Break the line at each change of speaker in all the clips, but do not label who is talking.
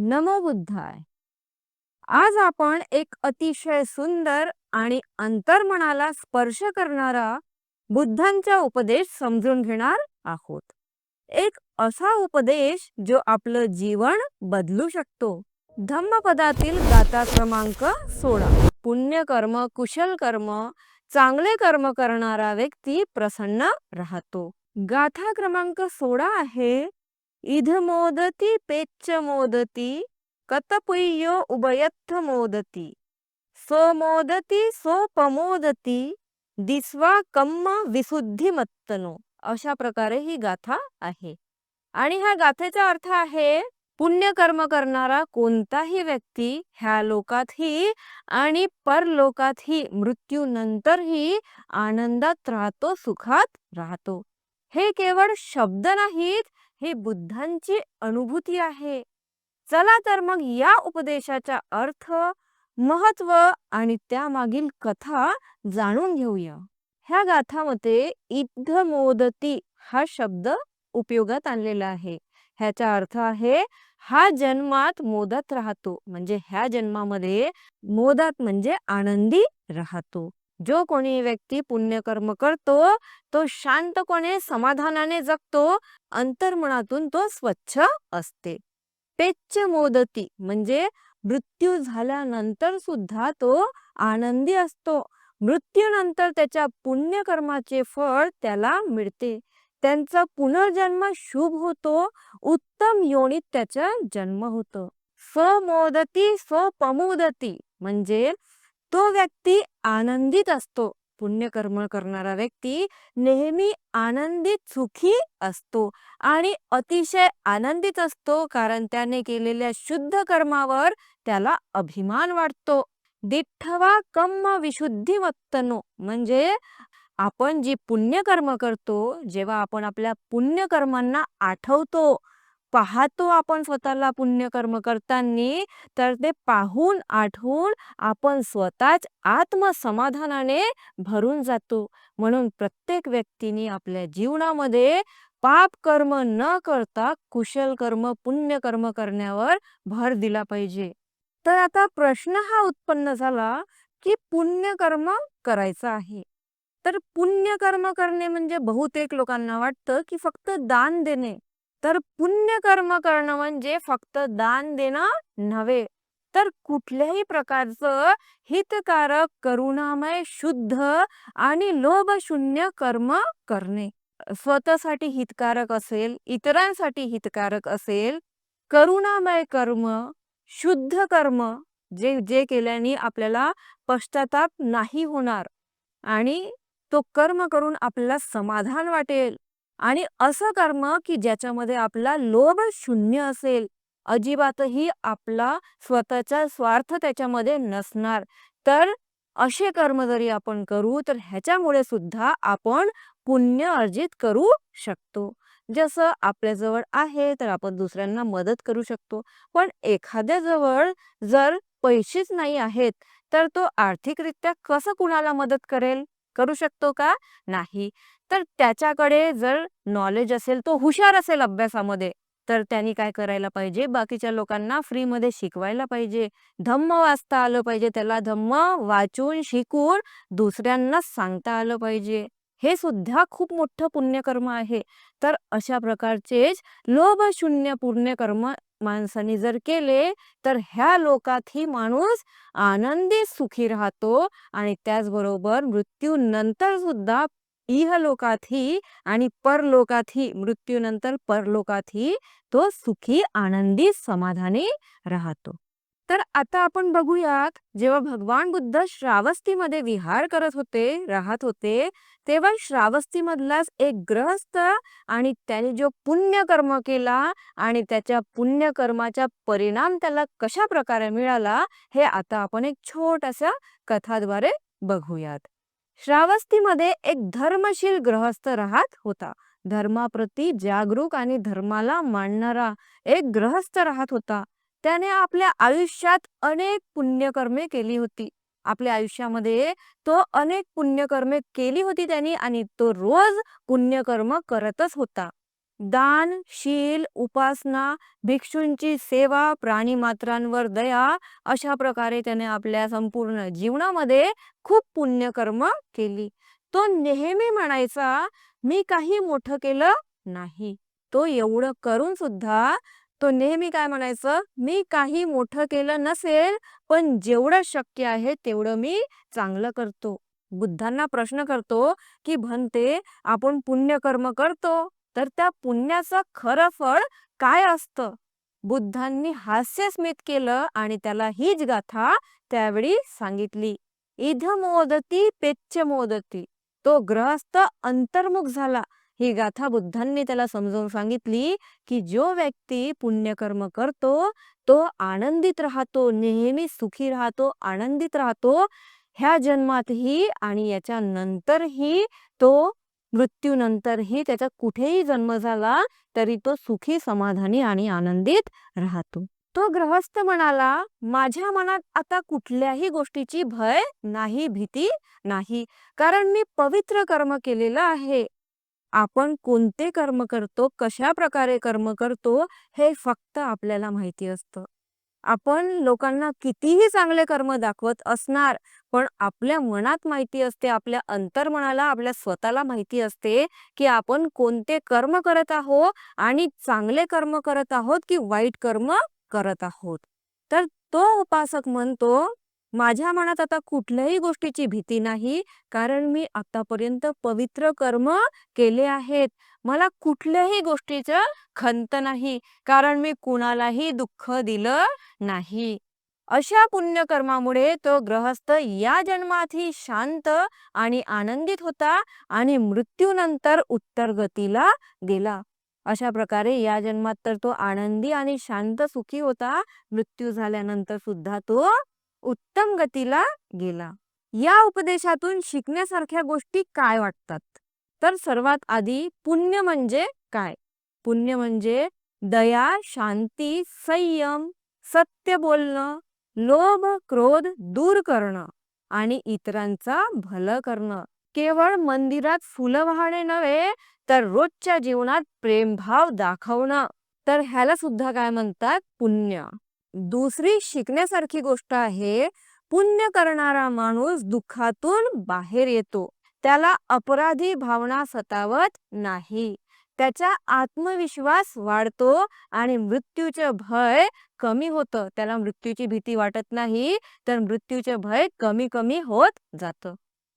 नमो बुद्धाय. आज आपण एक अतिशय सुंदर आणि अंतर्मनाला स्पर्श करणारा बुद्धांचा उपदेश समजून घेणार आहोत. एक असा उपदेश जो आपलं जीवन बदलू शकतो. धम्मपदातील गाथा क्रमांक सोळा. पुण्य कर्म कुशल कर्म चांगले कर्म करणारा व्यक्ती प्रसन्न राहतो. गाथा क्रमांक सोळा आहे इध मोदती पेच्च मोदती कतपुय्यो उभयत्थ मोदती। सो मोदती सो पमोदती दिस्वा कम्म विशुद्धिमत्तनो। अशा प्रकारे ही गाथा आहे. आणि ह्या गाथेचा अर्थ आहे पुण्यकर्म करणारा कोणताही व्यक्ती ह्या लोकातही आणि परलोकातही मृत्यूनंतरही आनंदात राहतो सुखात राहतो. हे केवळ शब्द नाहीत हे बुद्धांची अनुभूती आहे. चला तर मग या उपदेशाचा अर्थ महत्त्व आणि त्यामागील कथा जाणून घेऊया. ह्या गाथामध्ये इद्ध मोदती हा शब्द उपयोगात आणलेला आहे. ह्याचा अर्थ आहे हा जन्मात मोदत राहतो. म्हणजे ह्या जन्मामध्ये मोदात म्हणजे आनंदी राहतो. जो कोणी व्यक्ती पुण्यकर्म करतो तो शांतपणे समाधानाने जगतो अंतर्मनातून तो स्वच्छ असते. पेच्च मोदती म्हणजे मृत्यू झाल्यानंतर सुद्धा तो आनंदी असतो. मृत्यूनंतर त्याच्या पुण्यकर्माचे फळ त्याला मिळते. त्यांचा पुनर्जन्म शुभ होतो उत्तम योनीत त्याचा जन्म होतो. स्वमोदती स्वपमुदती म्हणजे तो व्यक्ती आनंदित असतो. पुण्यकर्म करणारा व्यक्ती नेहमी आनंदित सुखी असतो आणि अतिशय आनंदित असतो कारण त्याने केलेल्या शुद्ध कर्मावर त्याला अभिमान वाटतो. दिठ्ठवा कम्म विशुद्धी वत्तनो म्हणजे आपण जी पुण्यकर्म करतो जेव्हा आपण आपल्या पुण्यकर्मांना आठवतो पाहतो आपण स्वतःला पुण्यकर्म करताना तर ते पाहून आठवून आपण स्वतःच आत्मसमाधानाने भरून जातो. म्हणून प्रत्येक व्यक्तीने आपल्या जीवनामध्ये पाप कर्म न करता कुशल कर्म पुण्य कर्म करण्यावर भर दिला पाहिजे. तर आता प्रश्न हा उत्पन्न झाला की पुण्य कर्म करायचं आहे. तर पुण्य कर्म करणे म्हणजे बहुतेक लोकांना वाटतं की फक्त दान देणे. तर पुण्य कर्म करणं म्हणजे फक्त दान देणं नव्हे तर कुठल्याही प्रकारचं हितकारक करुणामय शुद्ध आणि लोभशून्य कर्म करणे. स्वतःसाठी हितकारक असेल इतरांसाठी हितकारक असेल करुणामय कर्म शुद्ध कर्म जे जे केल्याने आपल्याला पश्चाताप नाही होणार आणि तो कर्म करून आपल्याला समाधान वाटेल. आणि असं कर्म की ज्याच्यामध्ये आपला लोभ शून्य असेल अजिबातही आपला स्वतःचा स्वार्थ त्याच्यामध्ये नसणार. तर असे कर्म जरी आपण करू तर ह्याच्यामुळे सुद्धा आपण पुण्य अर्जित करू शकतो. जसं आपल्याजवळ आहे तर आपण दुसऱ्यांना मदत करू शकतो. पण एखाद्याजवळ जर पैसेच नाही आहेत तर तो आर्थिकरित्या कसं कुणाला मदत करेल? करू शकतो का? नाही. तर त्याच्याकडे जर नॉलेज असेल तो हुशार असेल अभ्यासामध्ये तर त्यांनी काय करायला पाहिजे? बाकीच्या लोकांना फ्रीमध्ये शिकवायला पाहिजे. धम्म वाचता आलं पाहिजे. त्याला धम्म वाचून शिकून दुसऱ्यांना सांगता आलं पाहिजे. हे सुद्धा खूप मोठं पुण्यकर्म आहे. तर अशा प्रकारचेच लोभशून्य पुण्यकर्म माणसाने जर केले तर ह्या लोकातही माणूस आनंदी सुखी राहतो आणि त्याचबरोबर मृत्यूनंतर सुद्धा इहलोकातही आणि परलोकातही मृत्यूनंतर परलोकातही तो सुखी आनंदी समाधानी राहतो. तर आता आपण बघूयात जेव्हा भगवान बुद्ध श्रावस्तीमध्ये विहार करत होते राहत होते तेव्हा श्रावस्तीमधलाच एक ग्रहस्थ आणि त्याने जो पुण्यकर्म केला आणि त्याच्या पुण्यकर्माचा परिणाम त्याला कशा प्रकारे मिळाला हे आता आपण एक छोट्याशा कथाद्वारे बघूयात. श्रावस्तीमध्ये एक धर्मशील ग्रहस्थ राहत होता. धर्माप्रती जागरूक आणि धर्माला मानणारा एक ग्रहस्थ राहत होता. त्याने आपल्या आयुष्यात अनेक पुण्यकर्मे केली होती. आपल्या आयुष्यामध्ये तो अनेक पुण्यकर्मे केली होती त्यांनी आणि तो रोज पुण्यकर्म करतच होता. दान शील उपासना भिक्षूंची सेवा प्राणी मात्रांवर दया अशा प्रकारे त्याने आपल्या संपूर्ण जीवनामध्ये खूप पुण्यकर्म केली. तो नेहमी म्हणायचा मी काही मोठं केलं नाही. तो एवढं करून सुद्धा तो नेहमी काय म्हणायचं? मी काही मोठं केलं नसेल पण जेवढं शक्य आहे तेवढं मी चांगलं करतो. बुद्धांना प्रश्न करतो की म्हणते आपण पुण्यकर्म करतो तर त्या पुण्याचं खरं फळ काय असतं? बुद्धांनी हास्यस्मित केलं आणि त्याला हीच गाथा त्यावेळी सांगितली. इध मोदती पेच्च मोदती. तो ग्रहस्थ अंतर्मुख झाला. ही गाथा बुद्धांनी त्याला समजावून सांगितली की जो व्यक्ती पुण्यकर्म करतो तो आनंदित राहतो नेहमी सुखी राहतो आनंदित राहतो ह्या जन्मातही आणि याच्या नंतरही तो मृत्यूनंतरही त्याचा कुठेही जन्म झाला तरी तो सुखी समाधानी आणि आनंदित राहतो. तो ग्रहस्थ म्हणाला माझ्या मनात आता कुठल्याही गोष्टीची भय नाही भीती नाही. कारण मी पवित्र कर्म केलेलं आहे. आपण कोणते कर्म करतो कशा प्रकारे कर्म करतो हे फक्त आपल्याला माहिती असतं. आपण लोकांना कितीही चांगले कर्म दाखवत असणार पण आपल्या मनात माहिती असते आपल्या अंतर्मनाला आपल्या स्वतःला माहिती असते की आपण कोणते कर्म करत आहोत आणि चांगले कर्म करत आहोत की वाईट कर्म करत आहोत. तर तो उपासक म्हणतो माझ्या मनात आता कुठल्याही गोष्टीची भीती नाही कारण मी आतापर्यंत पवित्र कर्म केले आहेत. मला कुठल्याही गोष्टीचं खंत नाही कारण मी कुणालाही दुःख दिलं नाही. अशा पुण्यकर्मामुळे तो ग्रहस्थ या जन्मातही शांत आणि आनंदित होता आणि मृत्यूनंतर उत्तर गतीला गेला. अशा प्रकारे या जन्मात तर तो आनंदी आणि शांत सुखी होता. मृत्यू झाल्यानंतर सुद्धा तो उत्तम गतीला गेला. या उपदेशातून शिकण्यासारख्या गोष्टी काय वाटतात? तर सर्वात आधी पुण्य म्हणजे काय? पुण्य म्हणजे दया शांती संयम सत्य बोलणं लोभ क्रोध दूर करणं आणि इतरांचा भलं करणं. केवळ मंदिरात फुलं वाहणे नव्हे तर रोजच्या जीवनात प्रेमभाव दाखवणं. तर ह्याला सुद्धा काय म्हणतात? पुण्य. दुसरी शिकण्यासारखी गोष्ट आहे पुण्य करणारा माणूस दुःखातून बाहेर येतो. त्याला अपराधी भावना सतावत नाही. त्याचा आत्मविश्वास वाढतो आणि मृत्यूचे भय कमी होतं. त्याला मृत्यूची भीती वाटत नाही तर मृत्यूचे भय कमी कमी होत जातं.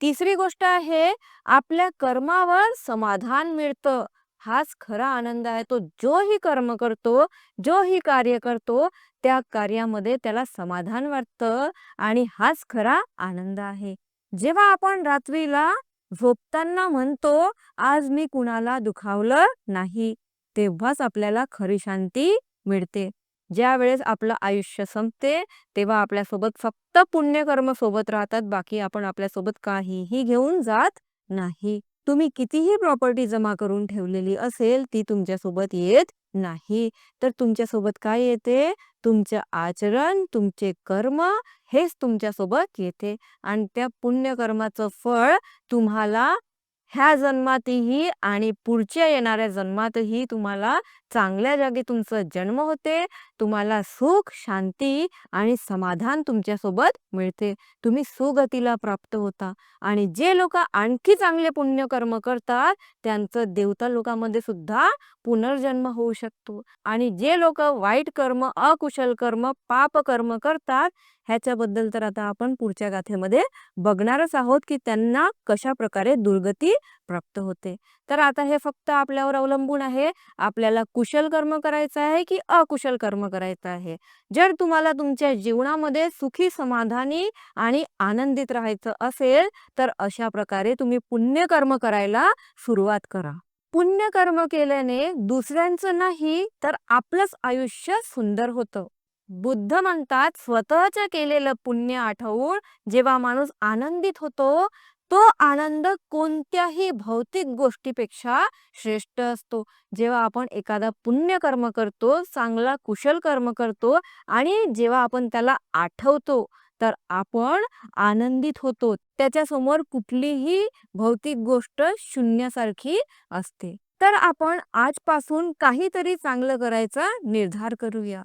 तिसरी गोष्ट आहे आपल्या कर्मावर समाधान मिळतं. हाच खरा आनंद आहे. तो जोही कर्म करतो जोही कार्य करतो त्या कार्यामध्ये त्याला समाधान वाटतं आणि हाच खरा आनंद आहे. जेव्हा आपण रात्रीला झोपताना म्हणतो आज मी कुणाला दुखावलं नाही तेव्हाच आपल्याला खरी शांती मिळते. ज्या वेळेस आपलं आयुष्य संपते तेव्हा आपल्यासोबत फक्त पुण्यकर्म सोबत राहतात बाकी आपण आपल्यासोबत काहीही घेऊन जात नाही. तुम्ही कितीही प्रॉपर्टी जमा करून ठेवलेली असेल ती तुमच्यासोबत येत नाही. तर तुमच्यासोबत काय येते? तुमचं आचरण तुमचे कर्म हेच तुमच्यासोबत येते. आणि त्या पुण्यकर्माचं फळ तुम्हाला ह्या जन्मातही आणि पुढच्या येणाऱ्या जन्मातही तुम्हाला चांगल्या जागी तुमचं जन्म होते तुम्हाला सुख शांती आणि समाधान तुमच्यासोबत मिळते. तुम्ही सुगतीला प्राप्त होता आणि जे लोक आणखी चांगले पुण्यकर्म करतात त्यांचं देवता लोकांमध्ये सुद्धा पुनर्जन्म होऊ शकतो. आणि जे लोक वाईट कर्म अकुशल कर्म पाप कर्म करतात ह्याच्याबद्दल तर आता आपण पुढच्या गाथेमध्ये बघणारच आहोत की त्यांना कशा प्रकारे दुर्गती प्राप्त होते. तर आता हे फक्त आपल्यावर अवलंबून आहे. आपल्याला कुशल कर्म करायचं आहे की अकुशल कर्म करायचं आहे? जर तुम्हाला तुमच्या जीवनामध्ये सुखी समाधानी आणि आनंदित राहायचं असेल तर अशा प्रकारे तुम्ही पुण्यकर्म करायला सुरुवात करा. पुण्यकर्म केल्याने दुसऱ्यांचं नाही तर आपलंच आयुष्य सुंदर होतं. बुद्ध म्हणतात स्वतःच केलेलं पुण्य आठवून जेव्हा माणूस आनंदित होतो तो आनंद कोणत्याही भौतिक गोष्टीपेक्षा श्रेष्ठ असतो. जेव्हा आपण एखादा पुण्य कर्म करतो चांगला कुशल कर्म करतो आणि जेव्हा आपण त्याला आठवतो तर आपण आनंदित होतो. त्याच्यासमोर कुठलीही भौतिक गोष्ट शून्यासारखी असते. तर आपण आजपासून काहीतरी चांगलं करायचा निर्धार करूया.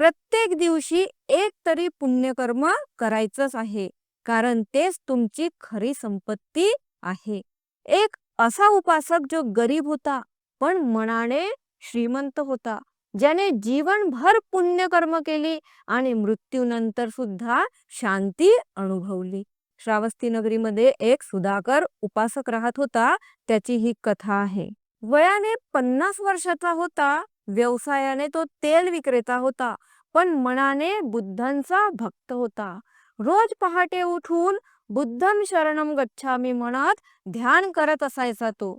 प्रत्येक दिवशी एक तरी पुण्यकर्म करायचंच आहे. कारण तेच तुमची खरी संपत्ती आहे. एक असा उपासक जो गरीब होता पण मनाने श्रीमंत होता ज्याने जीवनभर पुण्यकर्म केली आणि मृत्यूनंतर सुद्धा शांती अनुभवली. श्रावस्ती नगरीमध्ये एक सुधाकर उपासक राहत होता त्याची ही कथा आहे. वयाने पन्नास वर्षाचा होता व्यवसायाने तो तेल विक्रेता होता पण मनाने बुद्धांचा भक्त होता. रोज पहाटे उठून बुद्धम शरणम गच्छामी म्हणत ध्यान करत असायचा तो.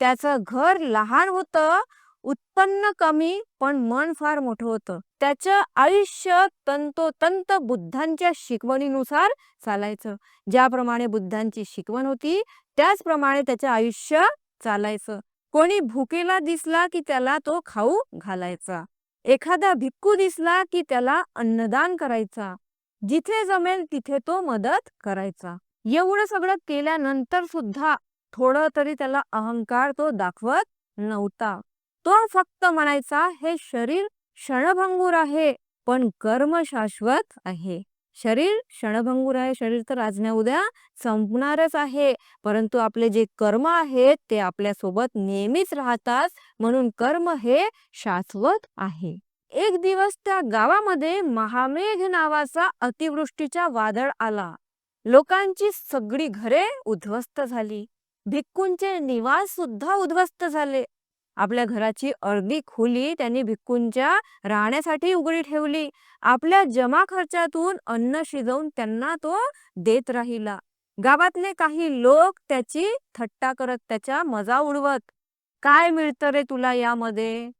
त्याचं घर लहान होतं उत्पन्न कमी पण मन फार मोठं होतं. त्याचं आयुष्य तंतोतंत बुद्धांच्या शिकवणीनुसार चालायचं. ज्याप्रमाणे बुद्धांची शिकवण होती त्याचप्रमाणे त्याचं आयुष्य चालायचं. कोणी भुकेला दिसला की त्याला तो खाऊ घालायचा. एखादा भिक्खू दिसला की त्याला अन्नदान करायचा. जिथे जमेल तिथे तो मदत करायचा. एवढं सगळं केल्यानंतर सुद्धा थोडं तरी त्याला अहंकार तो दाखवत नव्हता. तो फक्त म्हणायचा हे शरीर क्षणभंगूर आहे पण कर्म शाश्वत आहे. शरीर क्षणभंगूर आहे शरीर तर आज ना उद्या संपणारच आहे. परंतु आपले जे कर्म आहेत ते आपल्यासोबत नेहमीच राहतात म्हणून कर्म हे शाश्वत आहे. एक दिवस त्या गावामध्ये महामेघ नावाचा अतिवृष्टीचा वादळ आला. लोकांची सगळी घरे उद्ध्वस्त झाली. भिक्कूंचे निवास सुद्धा उद्ध्वस्त झाले. आपल्या घराची अर्धी खोली त्यांनी भिक्कूंच्या राहण्यासाठी उघडी ठेवली. आपल्या जमा खर्चातून अन्न शिजवून त्यांना तो देत राहिला. गावातले काही लोक त्याची थट्टा करत त्याच्या मजा उडवत काय मिळतं रे तुला यामध्ये?